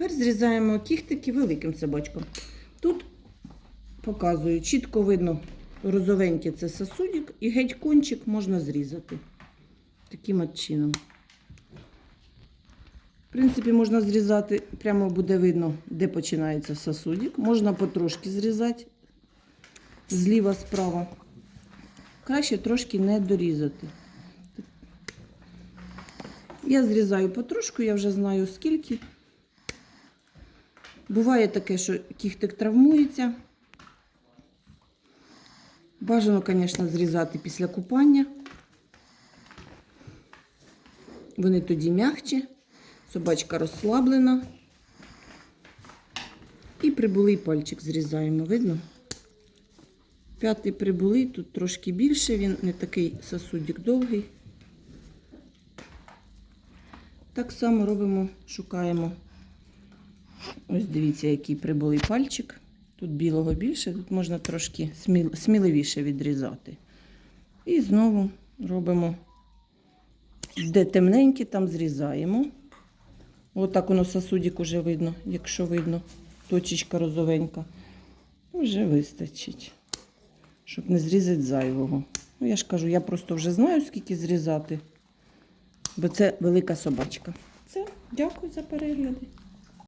Тепер зрізаємо кіхтики великим собачком. Тут показую, чітко видно, розовенький це сосудик, і геть кончик можна зрізати. Таким от чином. В принципі, можна зрізати, прямо буде видно, де починається сосудик. Можна потрошки зрізати зліва справа. Краще трошки не дорізати. Я зрізаю потрошку, я вже знаю скільки. Буває таке, що кіхтик травмується. Бажано, звісно, зрізати після купання. Вони тоді м'якче, собачка розслаблена. І прибулий пальчик зрізаємо, видно? П'ятий прибулий, тут трошки більше, він не такий сосудик довгий. Так само робимо, шукаємо. Ось дивіться, який прибулий пальчик. Тут білого більше, тут можна трошки сміливіше відрізати. І знову робимо, де темненьке, там зрізаємо. Отак воно сосудик уже видно, якщо видно, точечка розовенька. Вже вистачить, щоб не зрізати зайвого. Ну, я ж кажу, я просто вже знаю, скільки зрізати, бо це велика собачка. Все, дякую за перегляди.